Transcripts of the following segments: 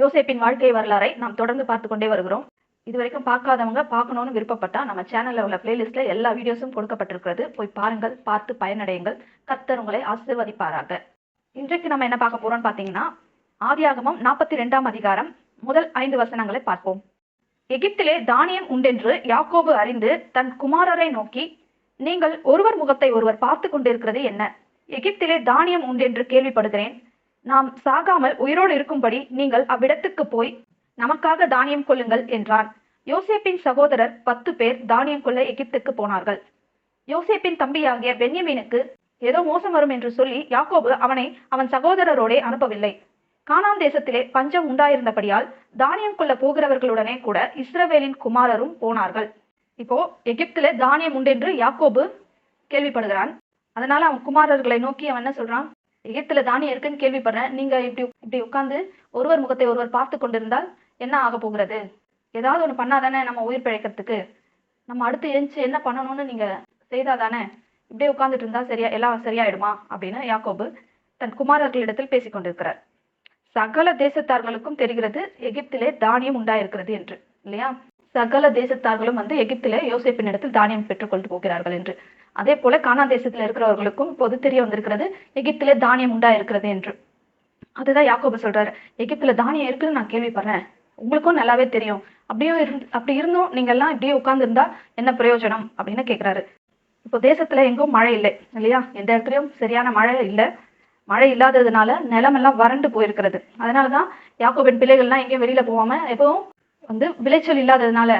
யோசேப்பின் வாழ்க்கை வரலாறை நாம் தொடர்ந்து பார்த்து கொண்டே வருகிறோம். இது வரைக்கும் பார்க்காதவங்க பார்க்கணும்னு விருப்பப்பட்டா நம்ம சேனல்ல உள்ள பிளேலிஸ்ட்ல எல்லா வீடியோஸும் கொடுக்கப்பட்டிருக்கிறது. போய் பாருங்கள் பார்த்து பயனடையுங்கள். கத்தர் உங்களை ஆசிர்வதிப்பாராக. இன்றைக்கு நம்ம என்ன பார்க்க போறோம்னு பார்த்தீங்கன்னா ஆதியாகமம் நாற்பத்தி ரெண்டாம் அதிகாரம் முதல் ஐந்து வசனங்களை பார்ப்போம். எகிப்திலே தானியம் உண்டென்று யாக்கோபு அறிந்து தன் குமாரரை நோக்கி நீங்கள் ஒருவர் முகத்தை ஒருவர் பார்த்து கொண்டிருக்கிறது என்ன? எகிப்திலே தானியம் உண்டென்று கேள்விப்படுகிறேன். நாம் சாகாமல் உயிரோடு இருக்கும்படி நீங்கள் அவ்விடத்துக்கு போய் நமக்காக தானியம் கொள்ளுங்கள் என்றான். யோசேப்பின் சகோதரர் பத்து பேர் தானியம் கொள்ள எகிப்துக்கு போனார்கள். யோசேப்பின் தம்பியாகிய பென்யமீனுக்கு ஏதோ மோசம் வரும் என்று சொல்லி யாக்கோபு அவனை அவன் சகோதரரோடே அனுப்பவில்லை. கானான் தேசத்திலே பஞ்சம் உண்டாயிருந்தபடியால் தானியம் கொள்ள போகிறவர்களுடனே கூட இஸ்ரவேலின் குமாரரும் போனார்கள். இப்போ எகிப்துல தானியம் உண்டென்று யாக்கோபு கேள்விப்படுகிறான். அதனால அவன் குமாரர்களை நோக்கி அவன் என்ன சொல்றான்? எகிப்துல தானியம் இருக்குன்னு கேள்விப்படுறேன். நீங்க இப்படி இப்படி உட்கார்ந்து ஒருவர் முகத்தை ஒருவர் பார்த்து கொண்டிருந்தால் என்ன ஆக போகிறது? ஏதாவது ஒன்று பண்ணாதானே நம்ம உயிர் பிழைக்கிறதுக்கு? நம்ம அடுத்து எழுந்து என்ன பண்ணணும்னு நீங்க செய்தாதானே இப்படியே உட்கார்ந்துட்டு இருந்தா சரியா எல்லாம் சரியாயிடுமா? அப்படின்னு யாக்கோபு தன் குமாரர்களிடத்தில் பேசிக் கொண்டிருக்கிறார். சகல தேசத்தார்களுக்கும் தெரிகிறது எகிப்திலே தானியம் உண்டாயிருக்கிறது என்று. இல்லையா? சகல தேசத்தார்களும் வந்து எகிப்திலே யோசிப்பின் இடத்தில் தானியம் பெற்றுக்கொண்டு போகிறார்கள் என்று. அதே போல கானா தேசத்துல இருக்கிறவர்களுக்கும் பொது தெரிய வந்திருக்கிறது எகிப்திலே தானியம் உண்டாயிருக்கிறது என்று. அதுதான் யாக்கோபு சொல்றாரு எகிப்துல தானியம் இருக்குன்னு நான் கேள்விப்படுறேன். உங்களுக்கும் நல்லாவே தெரியும். அப்படியும் இருந்து அப்படி இருந்தும் நீங்க எல்லாம் இப்படியே உட்கார்ந்து இருந்தா என்ன பிரயோஜனம் அப்படின்னு கேக்குறாரு. இப்போ தேசத்துல எங்கும் மழை இல்லை இல்லையா? எந்த இடத்துலயும் சரியான மழை இல்லை. மழை இல்லாததுனால நிலமெல்லாம் வறண்டு போயிருக்கிறது. அதனாலதான் யாக்கோபின் பிள்ளைகள்லாம் எங்கேயும் வெளியில போகாம எப்பவும் வந்து விளைச்சல் இல்லாததுனால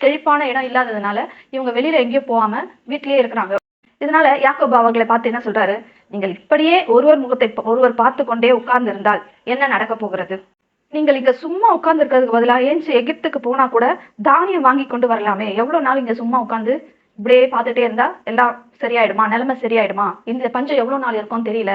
செழிப்பான இடம் இல்லாததுனால இவங்க வெளியில எங்கேயும் போகாம வீட்டிலேயே இருக்கிறாங்க. இதனால யாக்கோபு அவர்களை பார்த்து என்ன சொல்றாரு? நீங்கள் இப்படியே ஒருவர் முகத்தை ஒருவர் பார்த்து கொண்டே உட்கார்ந்து இருந்தால் என்ன நடக்க போகிறது? நீங்கள் இங்க சும்மா உட்கார்ந்து இருக்கிறதுக்கு பதிலாக ஏஞ்சி எகிப்துக்கு போனா கூட தானியம் வாங்கி கொண்டு வரலாமே. எவ்வளவு நாள் இங்க சும்மா உட்கார்ந்து இப்படியே பார்த்துட்டே இருந்தா எல்லாம் சரியாயிடுமா? நிலைமை சரியாயிடுமா? இந்த பஞ்சம் எவ்வளவு நாள் இருக்கும்னு தெரியல.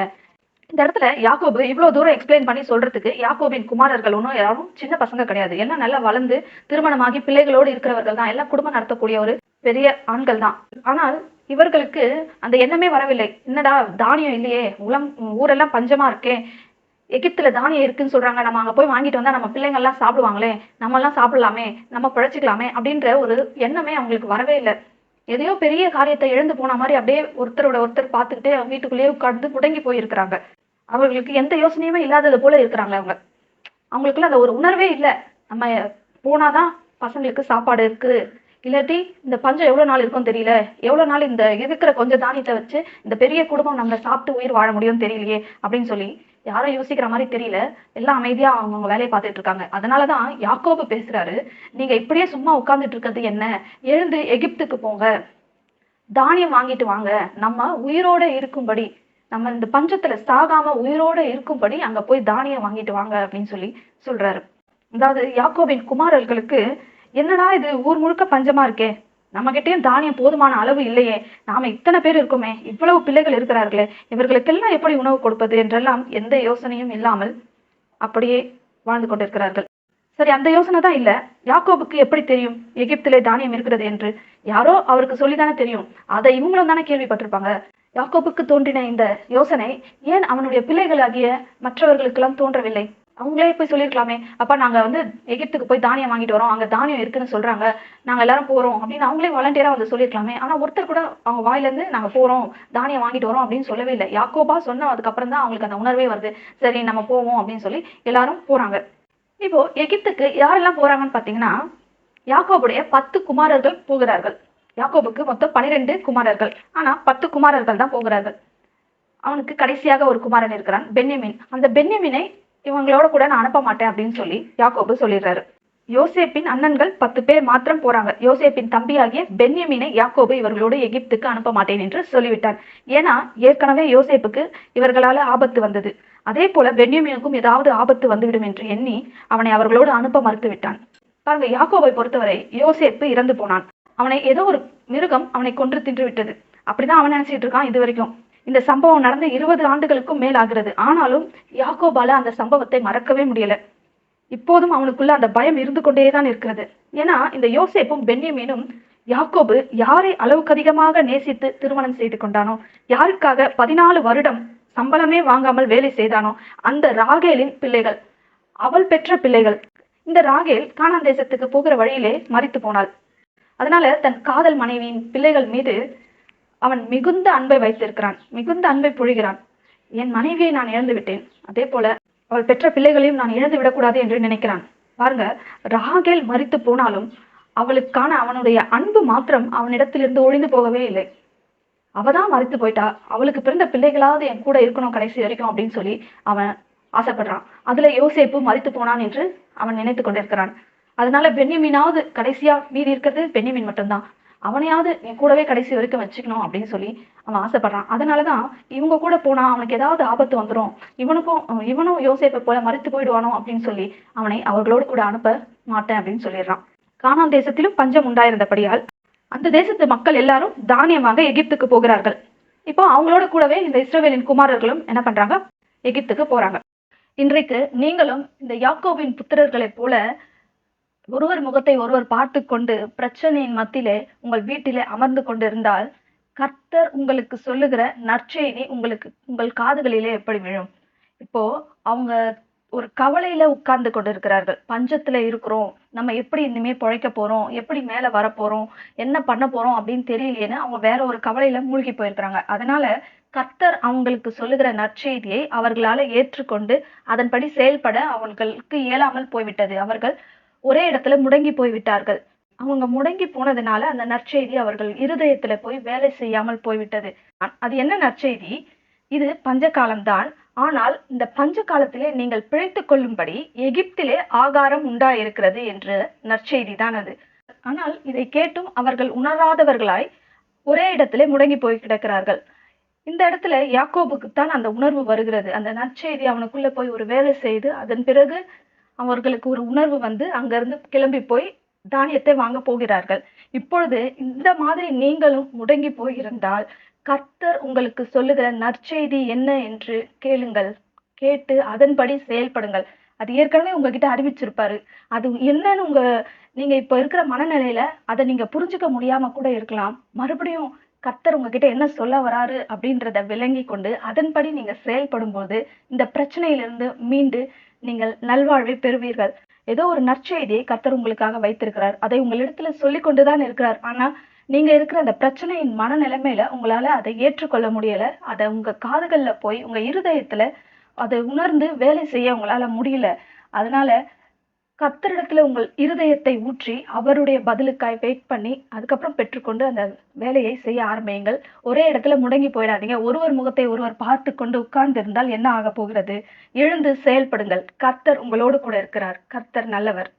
இந்த இடத்துல யாக்கோபு இவ்வளவு தூரம் எக்ஸ்பிளைன் பண்ணி சொல்றதுக்கு யாக்கோபின் குமாரர்கள் ஒன்றும் யாரும் சின்ன பசங்க கிடையாது. எல்லாம் நல்லா வளர்ந்து திருமணமாகி பிள்ளைகளோடு இருக்கிறவர்கள் தான். எல்லாம் குடும்பம் நடத்தக்கூடிய ஒரு பெரிய ஆண்கள் தான். ஆனால் இவர்களுக்கு அந்த எண்ணமே வரவில்லை. என்னடா தானியம் இல்லையே. உலம் ஊரெல்லாம் பஞ்சமா இருக்கே. எகிப்துல தானியம் இருக்குன்னு சொல்றாங்க. நம்ம அங்க போய் வாங்கிட்டு வந்தா நம்ம பிள்ளைங்க எல்லாம் சாப்பிடுவாங்களே. நம்ம எல்லாம் சாப்பிடலாமே. நம்ம பிழைச்சிக்கலாமே அப்படின்ற ஒரு எண்ணமே அவங்களுக்கு வரவே இல்லை. எதையோ பெரிய காரியத்தை இழந்து போன மாதிரி அப்படியே ஒருத்தரோட ஒருத்தர் பார்த்துக்கிட்டே வீட்டுக்குள்ளேயே உட்கார்ந்து முடங்கி போயிருக்கிறாங்க. அவங்களுக்கு எந்த யோசனையுமே இல்லாதது போல இருக்கிறாங்க அவங்க. அவங்களுக்குள்ள அந்த ஒரு உணர்வே இல்லை. நம்ம போனாதான் பசங்களுக்கு சாப்பாடு இருக்கு இல்லாட்டி இந்த பஞ்சம் எவ்வளவு நாள் இருக்கும்னு தெரியல. எவ்வளவு நாள் இந்த இருக்கிற கொஞ்சம் தானியத்தை வச்சு இந்த பெரிய குடும்பம் நம்ம சாப்பிட்டு உயிர் வாழ முடியும்னு தெரியலையே அப்படின்னு சொல்லி யாரும் யோசிக்கிற மாதிரி தெரியல. எல்லாம் அமைதியா அவங்கவுங்க வேலையை பார்த்துட்டு இருக்காங்க. அதனாலதான் யாக்கோபு பேசுறாரு நீங்க இப்படியே சும்மா உட்கார்ந்துட்டு இருக்கிறது என்ன? எழுந்து எகிப்துக்கு போங்க. தானியம் வாங்கிட்டு வாங்க. நம்ம உயிரோட இருக்கும்படி நம்ம இந்த பஞ்சத்துல சாகாம உயிரோட இருக்கும்படி அங்க போய் தானியம் வாங்கிட்டு வாங்க அப்படின்னு சொல்லி சொல்றாரு. அதாவது யாக்கோவின் குமாரர்களுக்கு என்னடா இது? ஊர் முழுக்க பஞ்சமா இருக்கே. நம்மகிட்டயும் தானியம் போதுமான அளவு இல்லையே. நாம இத்தனை பேர் இருக்கோமே. இவ்வளவு பிள்ளைகள் இருக்கிறார்களே. இவர்களுக்கெல்லாம் எப்படி உணவு கொடுப்பது என்றெல்லாம் எந்த யோசனையும் இல்லாமல் அப்படியே வாழ்ந்து கொண்டிருக்கிறார்கள். சரி அந்த யோசனை தான் இல்ல. யாக்கோபுக்கு எப்படி தெரியும்? எகிப்திலே தானியம் இருக்கிறது என்று. யாரோ அவருக்கு சொல்லிதானே தெரியும். அதை இவங்களும் தானே கேள்விப்பட்டிருப்பாங்க. யாக்கோபுக்கு தோன்றின இந்த யோசனை ஏன் அவனுடைய பிள்ளைகளாகிய மற்றவர்களுக்கெல்லாம் தோன்றவில்லை? அவங்களே போய் சொல்லியிருக்கலாமே. அப்பா நாங்க வந்து எகிப்துக்கு போய் தானியம் வாங்கிட்டு வரோம். அங்க தானியம் இருக்குன்னு சொல்றாங்க. நாங்க எல்லாரும் போறோம் அப்படின்னு அவங்களே வாலண்டியரா வந்து சொல்லியிருக்கலாமே. ஆனா ஒருத்தர் கூட அவங்க வாயில இருந்து நாங்க போறோம் தானியம் வாங்கிட்டு வரோம் அப்படின்னு சொல்லவே இல்லை. யாக்கோபா சொன்ன அதுக்கப்புறம் தான் அவங்களுக்கு அந்த உணர்வே வருது. சரி நம்ம போவோம் அப்படின்னு சொல்லி எல்லாரும் போறாங்க. இப்போ எகிப்துக்கு யாரெல்லாம் போறாங்கன்னு பாத்தீங்கன்னா யாக்கோபுடைய பத்து குமாரர்கள் போகிறார்கள். யாக்கோபுக்கு மொத்தம் பனிரெண்டு குமாரர்கள். ஆனா பத்து குமாரர்கள் தான் போகிறார்கள். அவனுக்கு கடைசியாக ஒரு குமாரன் இருக்கிறான் பென்யமின். அந்த பென்யமினை இவங்களோட கூட நான் அனுப்ப மாட்டேன் அப்படின்னு சொல்லி யாக்கோபு சொல்லிடுறாரு. யோசேப்பின் அண்ணன்கள் பத்து பேர் மாத்திரம் போறாங்க. யோசேப்பின் தம்பியாகிய பென்யமீனை யாக்கோபு இவர்களோடு எகிப்துக்கு அனுப்ப மாட்டேன் என்று சொல்லிவிட்டார். ஏன்னா ஏற்கனவே யோசேப்புக்கு இவர்களால ஆபத்து வந்தது. அதே போல பென்யமீனுக்கும் ஏதாவது ஆபத்து வந்துவிடும் என்று எண்ணி அவனை அவர்களோடு அனுப்ப மறுத்து விட்டான் பாருங்க யாக்கோபை பொறுத்தவரை யோசேப்பு இறந்து போனான். அவனை ஏதோ ஒரு மிருகம் அவனை கொன்று தின்று விட்டது அப்படிதான் அவன் நினைச்சிட்டு இருக்கான் இது வரைக்கும். இந்த சம்பவம் நடந்து இருபது ஆண்டுகளுக்கும் மேல் ஆகிறது. ஆனாலும் யாக்கோபால அந்த சம்பவத்தை மறக்கவே முடியல. இப்போதும் அவனுக்குள்ள அந்த பயம் இருந்து கொண்டேதான் இருக்கிறது. ஏன்னா இந்த யோசேப்பும் பென்யமீனும் யாக்கோபு யாரை அளவுக்கு அதிகமாக நேசித்து திருமணம் செய்து கொண்டானோ யாருக்காக பதினாலு வருடம் சம்பளமே வாங்காமல் வேலை செய்தானோ அந்த ராகேலின் பிள்ளைகள் அவள் பெற்ற பிள்ளைகள் இந்த ராகேல் கானான் தேசத்துக்கு போகிற வழியிலே மறித்து போனாள். அதனால தன் காதல் மனைவியின் பிள்ளைகள் மீது அவன் மிகுந்த அன்பை வைத்திருக்கிறான் மிகுந்த அன்பை பொழிகிறான். என் மனைவியை நான் இழந்து விட்டேன். அதே போல அவள் பெற்ற பிள்ளைகளையும் நான் இழந்து விடக்கூடாது என்று நினைக்கிறான். பாருங்க ராகேல் மறித்து போனாலும் அவளுக்கான அவனுடைய அன்பு மாத்திரம் அவனிடத்திலிருந்து ஒழிந்து போகவே இல்லை. அவ தான் மறித்து போயிட்டா. அவளுக்கு பிறந்த பிள்ளைகளாவது என் கூட இருக்கணும் கடைசி வரைக்கும் அப்படின்னு சொல்லி அவன் ஆசைப்படுறான். அதுல யோசேப்பு மறித்து போனான் என்று அவன் நினைத்து கொண்டிருக்கிறான். அதனால பென்யமீனாவது கடைசியா மீதி இருக்கிறது பெண்ணிமீன் மட்டும்தான். அவனையாவது என் கூடவே கடைசி வரைக்கும் வச்சுக்கணும் அப்படின்னு சொல்லி அவன் ஆசைப்படுறான். அதனாலதான் இவங்க கூட போனா அவனுக்கு ஏதாவது ஆபத்து வந்துடும் இவனுக்கும் இவனும் யோசிப்பை போல மறுத்து போயிடுவானோ அப்படின்னு சொல்லி அவனை அவர்களோடு கூட அனுப்ப மாட்டேன் அப்படின்னு சொல்லிடுறான். கானான் தேசத்திலும் பஞ்சம் உண்டாயிருந்தபடியால் அந்த தேசத்து மக்கள் எல்லாரும் தானியம் வாங்க எகிப்துக்கு போகிறார்கள். இப்போ அவங்களோட கூடவே இந்த இஸ்ரவேலின் குமாரர்களும் என்ன பண்றாங்க? எகிப்துக்கு போறாங்க. இன்றைக்கு நீங்களும் இந்த யாக்கோவின் புத்திரர்களைப் போல ஒருவர் முகத்தை ஒருவர் பார்த்து கொண்டு பிரச்சனையின் மத்தியிலே உங்கள் வீட்டிலே அமர்ந்து கொண்டிருந்தால் கர்த்தர் உங்களுக்கு சொல்லுகிற நற்செய்தி உங்களுக்கு உங்கள் காதுகளிலே எப்படி விழும்? இப்போ அவங்க ஒரு கவலையில உட்கார்ந்து கொண்டிருக்கிறார்கள். பஞ்சத்துல இருக்கிறோம். நம்ம எப்படி இனிமே பிழைக்க போறோம்? எப்படி மேல வர போறோம்? என்ன பண்ண போறோம் அப்படின்னு தெரியலையேன்னு அவங்க வேற ஒரு கவலையில மூழ்கி போயிருக்கிறாங்க. அதனால கர்த்தர் அவங்களுக்கு சொல்லுகிற நற்செய்தியை அவர்களால ஏற்றுக்கொண்டு அதன்படி செயல்பட அவர்களுக்கு இயலாமல் போய்விட்டது. அவர்கள் ஒரே இடத்துல முடங்கி போய்விட்டார்கள் அவங்க முடங்கி போனதுனால அந்த நற்செய்தி அவர்கள் இருதயத்துல போய் வேலை செய்யாமல் போய்விட்டது. அது என்ன நற்செய்தி? இது பஞ்ச காலம்தான் ஆனால் இந்த பஞ்ச காலத்திலே நீங்கள் பிழைத்து கொள்ளும்படி எகிப்திலே ஆகாரம் உண்டாயிருக்கிறது என்ற நற்செய்தி தான் அது. ஆனால் இதை கேட்டும் அவர்கள் உணராதவர்களாய் ஒரே இடத்திலே முடங்கி போய் கிடக்கிறார்கள். இந்த இடத்துல யாக்கோபுக்குத்தான் அந்த உணர்வு வருகிறது. அந்த நற்செய்தி அவனுக்குள்ள போய் ஒரு வேலை செய்து அதன் பிறகு அவர்களுக்கு ஒரு உணர்வு வந்து அங்கிருந்து கிளம்பி போய் தானியத்தை வாங்க போகிறார்கள். இப்பொழுது இந்த மாதிரி நீங்களும் முடங்கி போயிருந்தால் கர்த்தர் உங்களுக்கு சொல்லுகிற நற்செய்தி என்ன என்று கேளுங்கள். கேட்டு அதன்படி செயல்படுங்கள். அது ஏற்கனவே உங்ககிட்ட அறிவிச்சிருப்பாரு. அது என்னன்னு உங்க நீங்க இப்ப இருக்கிற மனநிலையில அதை நீங்க புரிஞ்சுக்க முடியாம கூட இருக்கலாம். மறுபடியும் கர்த்தர் உங்ககிட்ட என்ன சொல்ல வராரு அப்படின்றத விளங்கி கொண்டு அதன்படி நீங்க செயல்படும் போது இந்த பிரச்சனையிலிருந்து மீண்டு நீங்கள் நல்வாழ்வை பெறுவீர்கள். ஏதோ ஒரு நற்செய்தியை கர்த்தர் உங்களுக்காக வைத்திருக்கிறார். அதை உங்களிடத்துல சொல்லி கொண்டுதான் இருக்கிறார். ஆனா நீங்க இருக்கிற அந்த பிரச்சனையின் மனநிலைமையில உங்களால அதை ஏற்றுக்கொள்ள முடியல. அதை உங்க காதுகள்ல போய் உங்க இருதயத்துல அதை உணர்ந்து வேலை செய்ய உங்களால முடியல. அதனால கத்தரிடத்துல உங்கள் இருதயத்தை ஊற்றி அவருடைய பதிலுக்காய் வெயிட் பண்ணி அதுக்கப்புறம் பெற்றுக்கொண்டு அந்த வேலையை செய்ய ஆரம்பியுங்கள். ஒரே இடத்துல முடங்கி போயிடாதீங்க. ஒருவர் முகத்தை ஒருவர் பார்த்து கொண்டு உட்கார்ந்து இருந்தால் என்ன ஆக போகிறது? எழுந்து செயல்படுங்கள். கர்த்தர் உங்களோடு கூட இருக்கிறார். கர்த்தர் நல்லவர்.